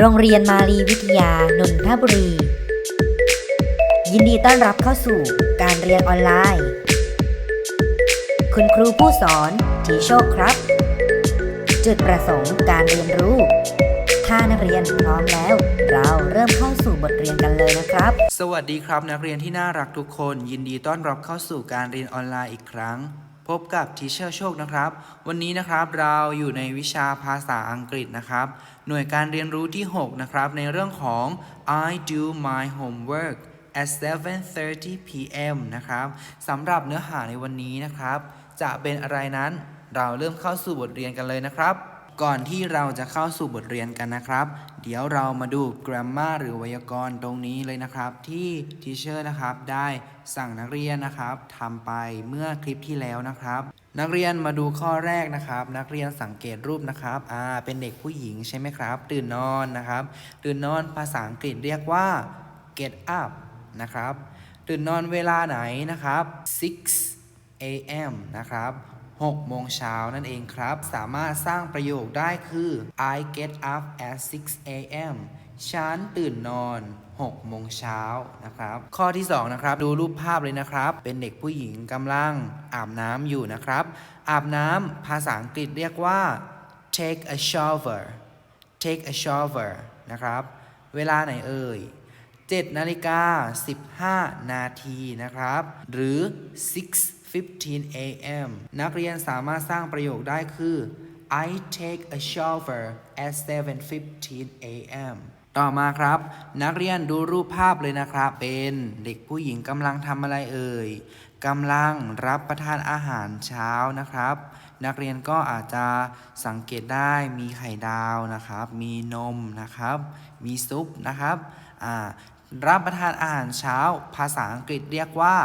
โรงเรียนมาลีวิทยานนทบุรี ยินดีต้อนรับเข้าสู่การเรียนออนไลน์ คุณครูผู้สอนทีโชคครับ จุดประสงค์การเรียนรู้ ถ้านักเรียนพร้อมแล้ว เราเริ่มเข้าสู่บทเรียนกันเลยนะครับ สวัสดีครับนักเรียนที่น่ารักทุกคน ยินดีต้อนรับเข้าสู่การเรียนออนไลน์อีกครั้ง พบกับทีเชอร์โชคนะครับ วันนี้นะครับเราอยู่ในวิชาภาษาอังกฤษนะครับ หน่วยการเรียนรู้ที่ 6 นะครับ ในเรื่องของ I do my homework at 7:30 p.m. นะครับสำหรับเนื้อหาในวันนี้นะครับ จะเป็นอะไรนั้นเราเริ่มเข้าสู่บทเรียนกันเลยนะครับ ก่อนที่เราจะเข้าสู่บทเรียนกันนะครับ เดี๋ยวเรามาดู grammar หรือไวยากรณ์ตรงนี้เลยนะครับ ที่ทีเชอร์นะครับได้สั่งนักเรียนนะครับทำไปเมื่อคลิปที่แล้วนะครับ นักเรียนมาดูข้อแรกนะครับ นักเรียนสังเกตรูปนะครับอ่าเป็นเด็กผู้หญิงใช่ไหมครับ ตื่นนอนนะครับ ตื่นนอนภาษาอังกฤษเรียกว่า get up นะครับ ตื่นนอนเวลาไหนนะครับ 6 a.m. นะครับ 6 โมงเช้านั่นเองครับ สามารถสร้างประโยคได้คือ I get up at 6 a.m. ฉันตื่นนอน 6 โมงเช้านะครับ ข้อที่ 2 นะครับ ดูรูปภาพเลยนะครับ เป็นเด็กผู้หญิงกำลังอาบน้ำอยู่นะครับ อาบน้ำภาษาอังกฤษเรียกว่า take a shower take a shower นะครับ เวลาไหนเอ่ย7นาฬิกา15 นาทีนะครับ หรือ 15 a.m. นักเรียนสามารถสร้างประโยคได้คือ I take a shower at 7:15 a.m. ต่อมาครับ นักเรียนดูรูปภาพเลยนะครับ เป็นเด็กผู้หญิงกำลังทำอะไรเอ่ยกำลังรับประทานอาหารเช้านะครับ นักเรียนก็อาจจะสังเกตได้มีไข่ดาวนะครับ มีนมนะครับ มีซุปนะครับรับประทานอาหารเช้า ภาษาอังกฤษเรียกว่า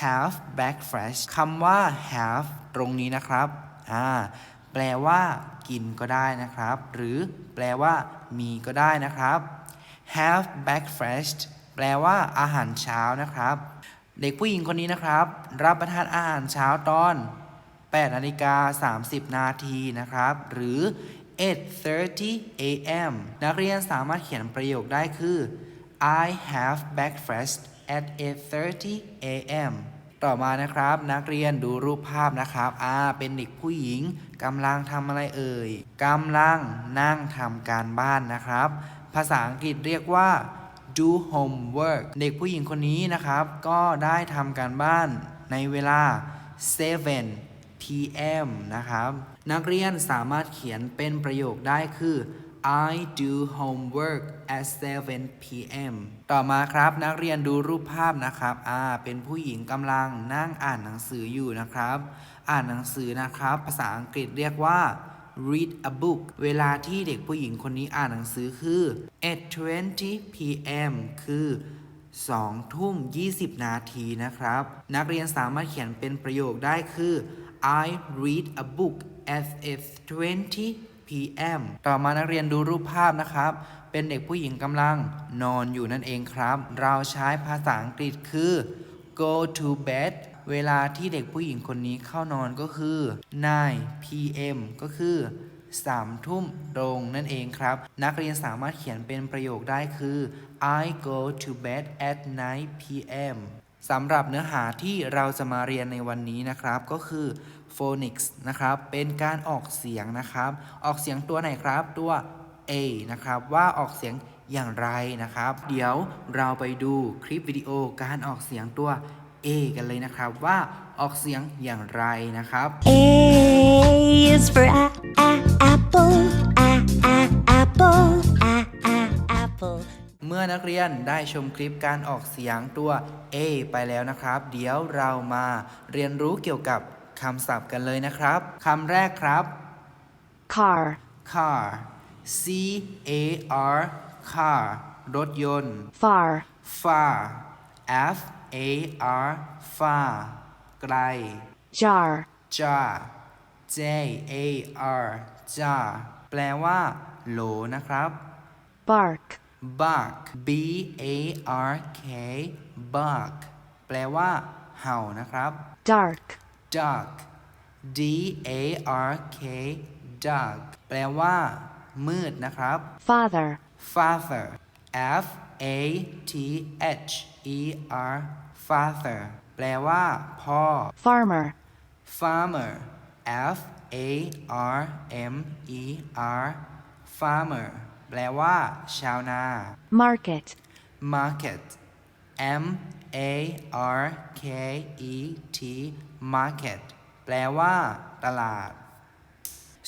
have breakfast คำว่า have ตรงนี้นะครับอ่าแปลว่า กินก็ได้นะครับ หรือแปลว่า มีก็ได้นะครับ have breakfast แปลว่าอาหารเช้านะครับ เด็กผู้หญิงคนนี้นะครับ รับประทานอาหารเช้าตอน8นาฬิกา30 นาทีนะครับ หรือ 8:30 a.m. นักเรียนสามารถเขียนประโยคได้คือ I have breakfast at 8:30 a.m. ต่อมานะครับนักเรียนดูรูปภาพนะครับอ่าเป็นเด็กผู้หญิงกำลังทำอะไรเอ่ยกำลังนั่งทำการบ้านนะครับ ภาษาอังกฤษเรียกว่า do homework เด็กผู้หญิงคนนี้นะครับ ก็ได้ทำการบ้านในเวลา 7 p.m. นะครับ นักเรียนสามารถเขียนเป็นประโยคได้คือ I do homework at 7 p.m. ต่อมาครับนักเรียนดูรูปภาพนะครับอ่าเป็นผู้หญิงกำลังนั่งอ่านหนังสืออยู่นะครับ อ่านหนังสือนะครับ ภาษาอังกฤษเรียกว่า read a book เวลาที่เด็กผู้หญิงคนนี้อ่านหนังสือคือ at 20 p.m. คือ2ทุ่ม 20 นาทีนะครับ นักเรียนสามารถเขียนเป็นประโยคได้คือ I read a book at 20 p.m. ต่อมานักเรียนดูรูปภาพนะครับ เป็นเด็กผู้หญิงกำลังนอนอยู่นั่นเองครับ เราใช้ภาษาอังกฤษคือ go to bed เวลาที่เด็กผู้หญิงคนนี้เข้านอนก็คือ9 p.m. ก็คือ3ทุ่มตรงนั่นเองครับ นักเรียนสามารถเขียนเป็นประโยคได้คือ I go to bed at 9 p.m. สำหรับเนื้อหาที่เราจะมาเรียนในวันนี้นะครับ ก็คือ phonics นะครับ เป็นการออกเสียงนะครับ ออกเสียงตัวไหนครับ ตัว A นะครับ ว่าออกเสียงอย่างไรนะครับ เดี๋ยวเราไปดูคลิปวิดีโอการออกเสียงตัว A กันเลยนะครับว่าออกเสียงอย่างไรนะครับ A is for a, a, apple, a, a, apple, a, a, apple. เมื่อนักเรียนได้ชมคลิปการออกเสียงตัว A ไปแล้วนะครับ เดี๋ยวเรามาเรียนรู้เกี่ยวกับ คำศัพท์กันเลยนะครับคำแรกครับ Car, car C A R car รถยนต์ far, far F A R far ไกล jar, jar J A R jar แปลว่า โหลนะครับ bark, bark B A R K bark แปลว่า เห่านะครับ dark, dark D A R K dark แปลว่า มืดนะครับ father, father F A T H E R father แปลว่า พ่อ farmer, farmer F A R M E R farmer แปลว่า ชาวนา market, market M A R K E T market แปลว่า ตลาด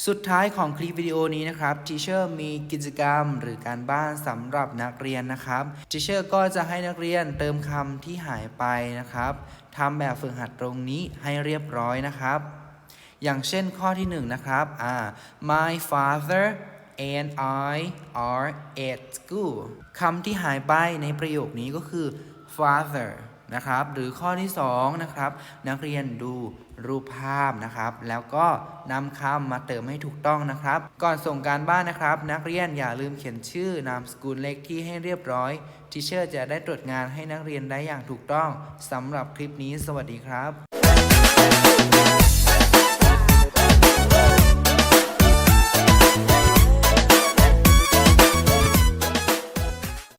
สุดท้ายของคลิปวิดีโอนี้นะครับ Teacher มีกิจกรรมหรือการบ้านสำหรับนักเรียนนะครับ Teacher ก็จะให้นักเรียนเติมคำที่หายไปนะครับทำแบบฝึกหัดตรงนี้ให้เรียบร้อยนะครับ อย่างเช่นข้อที่หนึ่งนะครับอ่า My father and I are at school คำที่หายไปในประโยคนี้ก็คือ father นะครับ หรือข้อที่สองนะครับ นักเรียนดูรูปภาพนะครับ แล้วก็นำคำมาเติมให้ถูกต้องนะครับ ก่อนส่งการบ้านนะครับ นักเรียนอย่าลืมเขียนชื่อนามสกุลเลขที่ให้เรียบร้อยทีเชอร์จะได้ตรวจงานให้นักเรียนได้อย่างถูกต้องสำหรับคลิปนี้ สวัสดีครับ